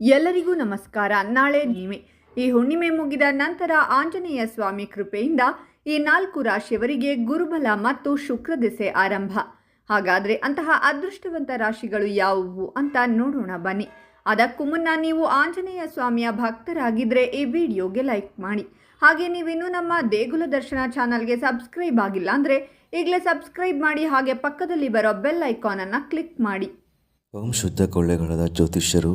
ಎಲ್ಲರಿಗೂ ನಮಸ್ಕಾರ. ನಾಳೆ ಹುಣ್ಣಿಮೆ. ಈ ಹುಣ್ಣಿಮೆ ಮುಗಿದ ನಂತರ ಆಂಜನೇಯ ಸ್ವಾಮಿ ಕೃಪೆಯಿಂದ ಈ ನಾಲ್ಕು ರಾಶಿಯವರಿಗೆ ಗುರುಬಲ ಮತ್ತು ಶುಕ್ರ ದಿಸೆ ಆರಂಭ. ಹಾಗಾದರೆ ಅಂತಹ ಅದೃಷ್ಟವಂತ ರಾಶಿಗಳು ಯಾವುವು ಅಂತ ನೋಡೋಣ ಬನ್ನಿ. ಅದಕ್ಕೂ ಮುನ್ನ ನೀವು ಆಂಜನೇಯ ಸ್ವಾಮಿಯ ಭಕ್ತರಾಗಿದ್ದರೆ ಈ ವಿಡಿಯೋಗೆ ಲೈಕ್ ಮಾಡಿ. ಹಾಗೆ ನೀವಿನ್ನು ನಮ್ಮ ದೇಗುಲ ದರ್ಶನ ಚಾನಲ್ಗೆ ಸಬ್ಸ್ಕ್ರೈಬ್ ಆಗಿಲ್ಲ ಅಂದರೆ ಈಗಲೇ ಸಬ್ಸ್ಕ್ರೈಬ್ ಮಾಡಿ ಹಾಗೆ ಪಕ್ಕದಲ್ಲಿ ಬರೋ ಬೆಲ್ ಐಕಾನನ್ನು ಕ್ಲಿಕ್ ಮಾಡಿ. ಓಂ ಶುದ್ಧ ಕೊಳ್ಳೆಗಳದ ಜ್ಯೋತಿಷ್ಯರು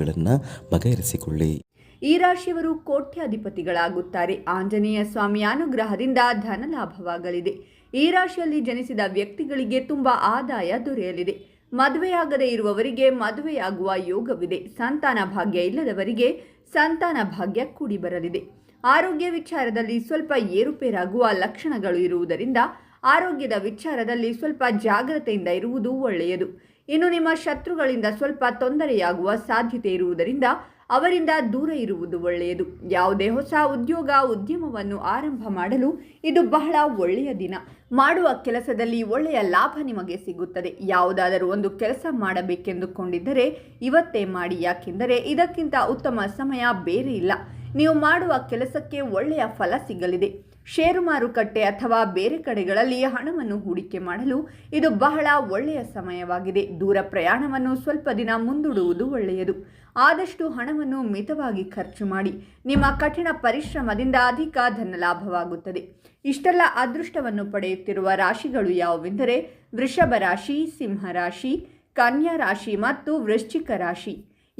ಸಮಸ್ಯೆಗಳನ್ನು ಬಗೆಹರಿಸಿಕೊಳ್ಳಿ. ಈ ರಾಶಿಯವರು ಕೋಟ್ಯಾಧಿಪತಿಗಳಾಗುತ್ತಾರೆ. ಆಂಜನೇಯ ಸ್ವಾಮಿಯ ಅನುಗ್ರಹದಿಂದ ಧನ ಲಾಭವಾಗಲಿದೆ. ಈ ರಾಶಿಯಲ್ಲಿ ಜನಿಸಿದ ವ್ಯಕ್ತಿಗಳಿಗೆ ತುಂಬ ಆದಾಯ ದೊರೆಯಲಿದೆ. ಮದುವೆಯಾಗದೇ ಇರುವವರಿಗೆ ಮದುವೆಯಾಗುವ ಯೋಗವಿದೆ. ಸಂತಾನ ಭಾಗ್ಯ ಇಲ್ಲದವರಿಗೆ ಸಂತಾನ ಭಾಗ್ಯ ಕೂಡಿ ಬರಲಿದೆ ಆರೋಗ್ಯ ವಿಚಾರದಲ್ಲಿ ಸ್ವಲ್ಪ ಏರುಪೇರಾಗುವ ಲಕ್ಷಣಗಳು ಇರುವುದರಿಂದ ಆರೋಗ್ಯದ ವಿಚಾರದಲ್ಲಿ ಸ್ವಲ್ಪ ಜಾಗ್ರತೆಯಿಂದ ಇರುವುದು ಒಳ್ಳೆಯದು. ಇನ್ನು ನಿಮ್ಮ ಶತ್ರುಗಳಿಂದ ಸ್ವಲ್ಪ ತೊಂದರೆಯಾಗುವ ಸಾಧ್ಯತೆ ಇರುವುದರಿಂದ ಅವರಿಂದ ದೂರ ಇರುವುದು ಒಳ್ಳೆಯದು. ಯಾವುದೇ ಹೊಸ ಉದ್ಯೋಗ, ಉದ್ಯಮವನ್ನು ಆರಂಭ ಮಾಡಲು ಇದು ಬಹಳ ಒಳ್ಳೆಯ ದಿನ. ಮಾಡುವ ಕೆಲಸದಲ್ಲಿ ಒಳ್ಳೆಯ ಲಾಭ ನಿಮಗೆ ಸಿಗುತ್ತದೆ. ಯಾವುದಾದರೂ ಒಂದು ಕೆಲಸ ಮಾಡಬೇಕೆಂದುಕೊಂಡಿದ್ದರೆ ಇವತ್ತೇ ಮಾಡಿ. ಯಾಕೆಂದರೆ ಇದಕ್ಕಿಂತ ಉತ್ತಮ ಸಮಯ ಬೇರೆ ಇಲ್ಲ. ನೀವು ಮಾಡುವ ಕೆಲಸಕ್ಕೆ ಒಳ್ಳೆಯ ಫಲ ಸಿಗಲಿದೆ. ಷೇರು ಮಾರುಕಟ್ಟೆ ಅಥವಾ ಬೇರೆ ಕಡೆಗಳಲ್ಲಿ ಹಣವನ್ನು ಹೂಡಿಕೆ ಮಾಡಲು ಇದು ಬಹಳ ಒಳ್ಳೆಯ ಸಮಯವಾಗಿದೆ. ದೂರ ಪ್ರಯಾಣವನ್ನು ಸ್ವಲ್ಪ ದಿನ ಮುಂದೂಡುವುದು ಒಳ್ಳೆಯದು. ಆದಷ್ಟು ಹಣವನ್ನು ಮಿತವಾಗಿ ಖರ್ಚು ಮಾಡಿ, ನಿಮ್ಮ ಕಠಿಣ ಪರಿಶ್ರಮದಿಂದ ಅಧಿಕ ಧನ ಲಾಭವಾಗುತ್ತದೆ ಇಷ್ಟೆಲ್ಲ ಅದೃಷ್ಟವನ್ನು ಪಡೆಯುತ್ತಿರುವ ರಾಶಿಗಳು ಯಾವುವೆಂದರೆ ವೃಷಭ ರಾಶಿ, ಸಿಂಹ ರಾಶಿ, ಕನ್ಯಾ ರಾಶಿ ಮತ್ತು ವೃಶ್ಚಿಕ ರಾಶಿ.